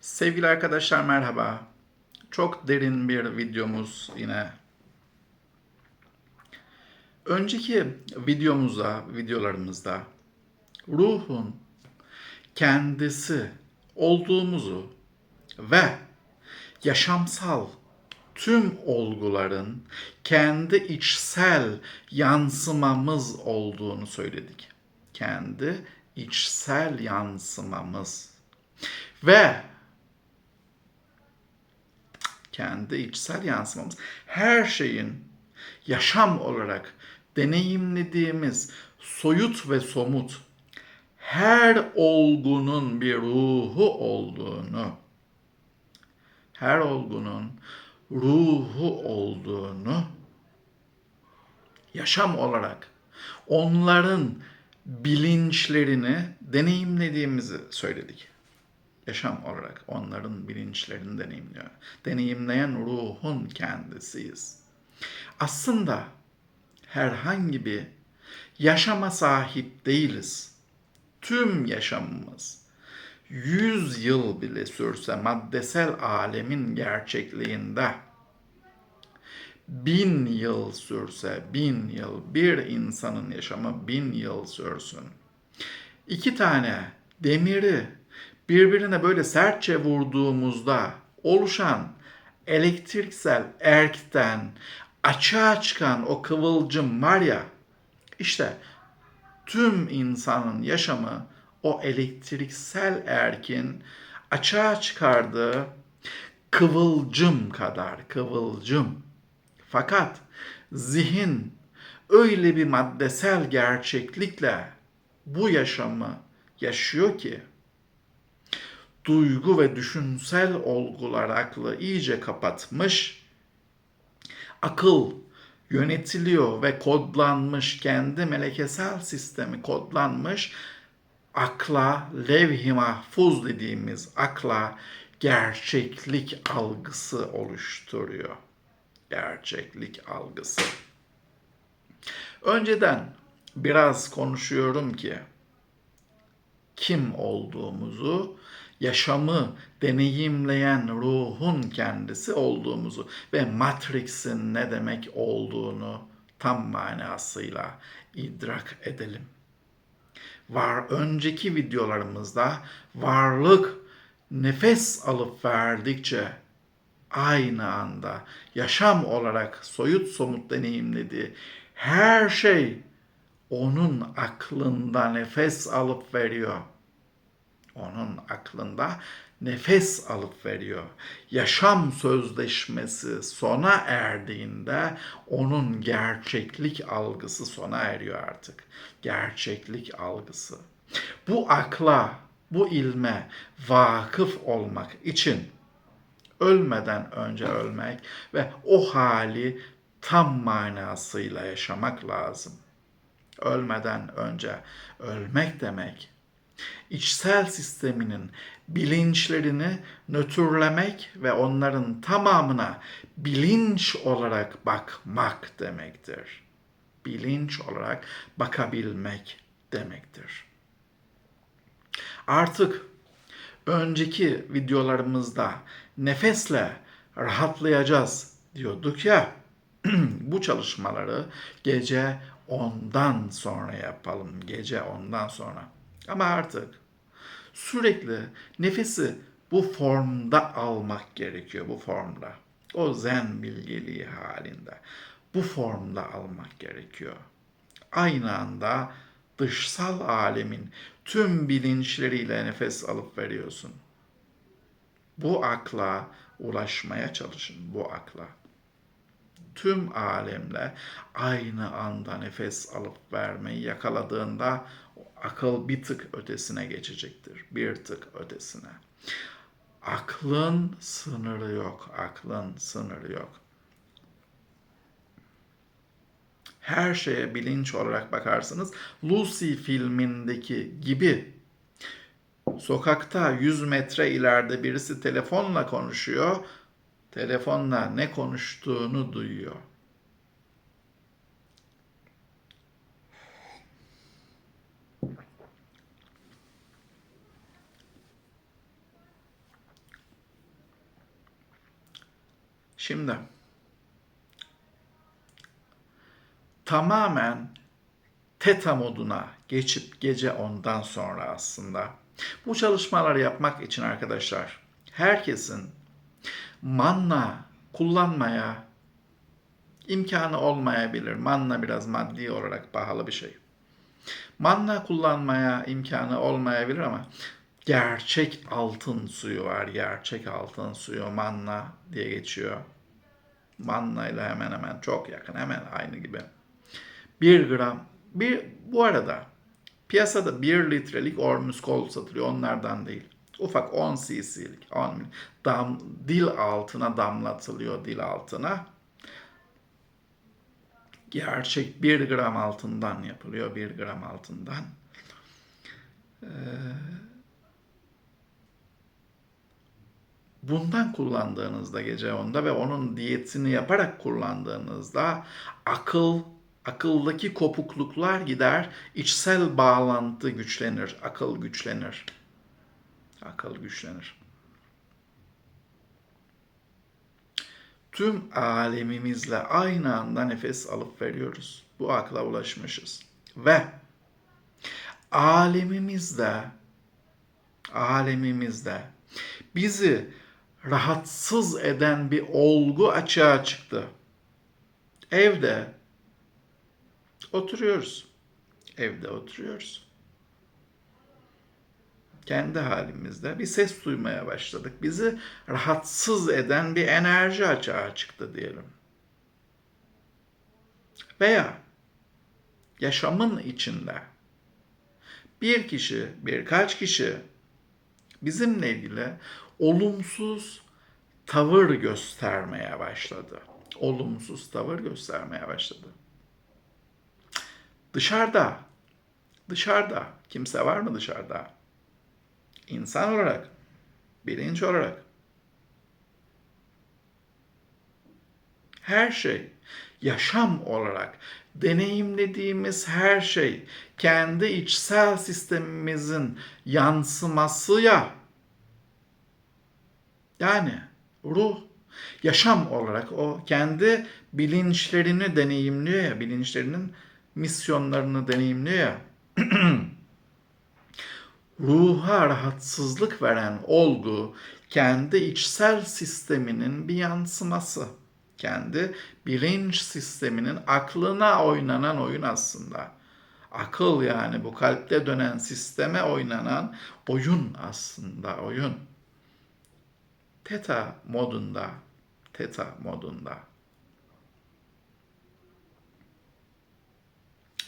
Sevgili arkadaşlar merhaba. Çok derin bir videomuz yine. Önceki videomuzda, videolarımızda ruhun kendisi olduğumuzu ve yaşamsal tüm olguların kendi içsel yansımamız olduğunu söyledik. Kendi içsel yansımamız. Ve kendi içsel yansımamız her şeyin yaşam olarak deneyimlediğimiz soyut ve somut her olgunun bir ruhu olduğunu her olgunun ruhu olduğunu yaşam olarak onların bilinçlerini deneyimlediğimizi söyledik. Yaşam olarak onların bilinçlerini deneyimliyor. Deneyimleyen ruhun kendisiyiz. Aslında herhangi bir yaşama sahip değiliz. Tüm yaşamımız 100 yıl bile sürse maddesel alemin gerçekliğinde bin yıl sürse, bin yıl, bir insanın yaşamı bin yıl sürsün. İki tane demiri birbirine böyle sertçe vurduğumuzda oluşan elektriksel erkten açığa çıkan o kıvılcım var ya, işte tüm insanın yaşamı o elektriksel erkin açığa çıkardığı kıvılcım kadar kıvılcım. Fakat zihin öyle bir maddesel gerçeklikle bu yaşamı yaşıyor ki duygu ve düşünsel olgular aklı iyice kapatmış. Akıl yönetiliyor ve kodlanmış, kendi melekesel sistemi kodlanmış. Akla, levh-i mahfuz dediğimiz akla gerçeklik algısı oluşturuyor. Gerçeklik algısı. Önceden biraz konuşuyorum ki kim olduğumuzu, yaşamı deneyimleyen ruhun kendisi olduğumuzu ve Matrix'in ne demek olduğunu tam manasıyla idrak edelim. Var önceki videolarımızda varlık nefes alıp verdikçe aynı anda yaşam olarak soyut somut deneyimlediği her şey onun aklında nefes alıp veriyor. Onun aklında nefes alıp veriyor. Yaşam sözleşmesi sona erdiğinde onun gerçeklik algısı sona eriyor artık. Gerçeklik algısı. Bu akla, bu ilme vakıf olmak için ölmeden önce ölmek ve o hali tam manasıyla yaşamak lazım. Ölmeden önce ölmek demek içsel sisteminin bilinçlerini nötrlemek ve onların tamamına bilinç olarak bakmak demektir. Bilinç olarak bakabilmek demektir. Artık önceki videolarımızda nefesle rahatlayacağız diyorduk ya. bu çalışmaları gece ondan sonra yapalım. Gece ondan sonra. Ama artık sürekli nefesi bu formda almak gerekiyor, bu formda. O zen bilgeliği halinde. Bu formda almak gerekiyor. Aynı anda dışsal alemin tüm bilinçleriyle nefes alıp veriyorsun. Bu akla ulaşmaya çalışın, bu akla. Tüm alemle aynı anda nefes alıp vermeyi yakaladığında akıl bir tık ötesine geçecektir. Bir tık ötesine. Aklın sınırı yok. Aklın sınırı yok. Her şeye bilinç olarak bakarsınız. Lucy filmindeki gibi sokakta 100 metre ileride birisi telefonla konuşuyor telefonla ne konuştuğunu duyuyor. Şimdi tamamen teta moduna geçip gece ondan sonra aslında bu çalışmaları yapmak için arkadaşlar herkesin manna kullanmaya imkanı olmayabilir. Manna biraz maddi olarak pahalı bir şey. Manna kullanmaya imkanı olmayabilir ama gerçek altın suyu var. Gerçek altın suyu manna diye geçiyor. Manna ile hemen hemen çok yakın. Hemen aynı gibi. 1 gram. Bir, bu arada piyasada 1 litrelik Ormuskol satılıyor. Onlardan değil. Ufak 10 cc'lik. 10 dam, dil altına damlatılıyor dil altına. Gerçek 1 gram altından yapılıyor. 1 gram altından. Ee, bundan kullandığınızda gece onda ve onun diyetini yaparak kullandığınızda akıl akıldaki kopukluklar gider, içsel bağlantı güçlenir, akıl güçlenir. Akıl güçlenir. Tüm alemimizle aynı anda nefes alıp veriyoruz. Bu akla ulaşmışız. Ve alemimizde alemimizde bizi rahatsız eden bir olgu açığa çıktı. Evde oturuyoruz. Evde oturuyoruz. Kendi halimizde bir ses duymaya başladık. Bizi rahatsız eden bir enerji açığa çıktı diyelim. Veya yaşamın içinde bir kişi, birkaç kişi bizimle ilgili olumsuz tavır göstermeye başladı. Olumsuz tavır göstermeye başladı. Dışarıda, dışarıda, kimse var mı dışarıda? İnsan olarak, bilinç olarak. Her şey, yaşam olarak deneyimlediğimiz her şey kendi içsel sistemimizin yansıması ya. Yani ruh yaşam olarak o kendi bilinçlerini deneyimliyor ya, bilinçlerinin misyonlarını deneyimliyor ya. Ruha rahatsızlık veren olgu kendi içsel sisteminin bir yansıması. Kendi bilinç sisteminin aklına oynanan oyun aslında. Akıl yani bu kalpte dönen sisteme oynanan oyun aslında oyun. Teta modunda, teta modunda.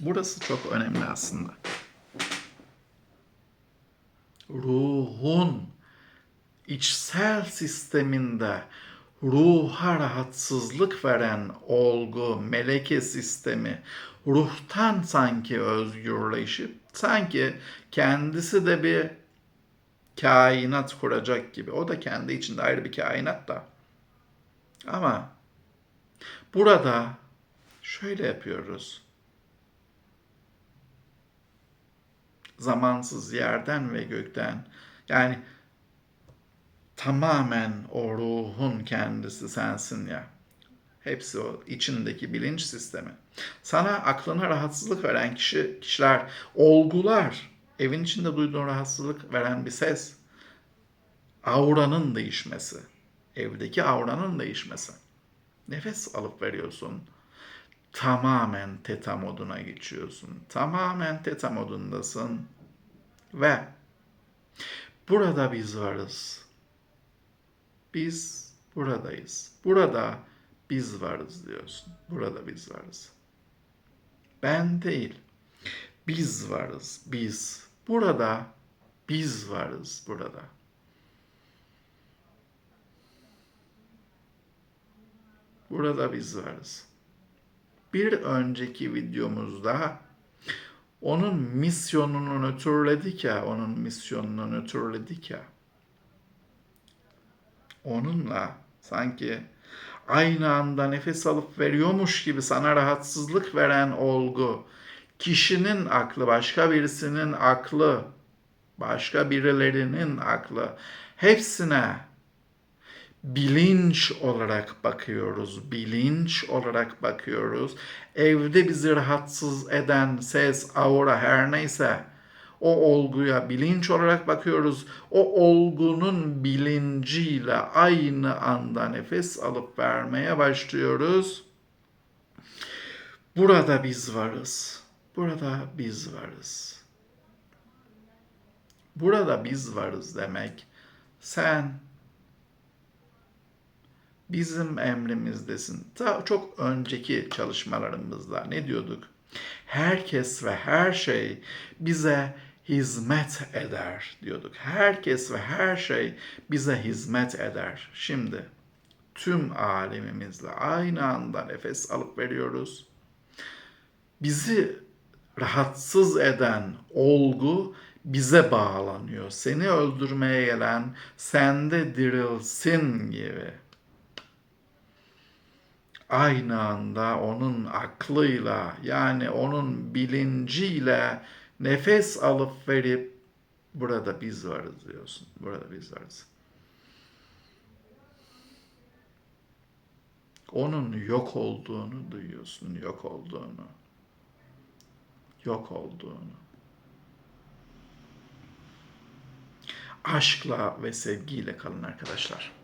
Burası çok önemli aslında. Ruhun içsel sisteminde ruha rahatsızlık veren olgu, meleke sistemi ruhtan sanki özgürleşip sanki kendisi de bir kainat kuracak gibi. O da kendi içinde ayrı bir kainat da. Ama burada şöyle yapıyoruz. Zamansız yerden ve gökten yani tamamen o ruhun kendisi sensin ya. Hepsi o içindeki bilinç sistemi. Sana aklına rahatsızlık veren kişi, kişiler, olgular, evin içinde duyduğun rahatsızlık veren bir ses, auranın değişmesi, evdeki auranın değişmesi. Nefes alıp veriyorsun, tamamen teta moduna geçiyorsun. Tamamen teta modundasın. Ve burada biz varız. Biz buradayız. Burada biz varız diyorsun. Burada biz varız. Ben değil. Biz varız. Biz. Burada biz varız burada. Burada biz varız bir önceki videomuzda onun misyonunu nötrledik ya, onun misyonunu nötrledik ya. Onunla sanki aynı anda nefes alıp veriyormuş gibi sana rahatsızlık veren olgu, kişinin aklı, başka birisinin aklı, başka birilerinin aklı, hepsine bilinç olarak bakıyoruz. Bilinç olarak bakıyoruz. Evde bizi rahatsız eden ses, aura her neyse o olguya bilinç olarak bakıyoruz. O olgunun bilinciyle aynı anda nefes alıp vermeye başlıyoruz. Burada biz varız. Burada biz varız. Burada biz varız demek sen bizim emrimizdesin. Ta çok önceki çalışmalarımızda ne diyorduk? Herkes ve her şey bize hizmet eder diyorduk. Herkes ve her şey bize hizmet eder. Şimdi tüm alemimizle aynı anda nefes alıp veriyoruz. Bizi rahatsız eden olgu bize bağlanıyor. Seni öldürmeye gelen sende dirilsin gibi. Aynı anda onun aklıyla yani onun bilinciyle nefes alıp verip burada biz varız diyorsun. Burada biz varız. Onun yok olduğunu duyuyorsun, yok olduğunu. Yok olduğunu. Aşkla ve sevgiyle kalın arkadaşlar.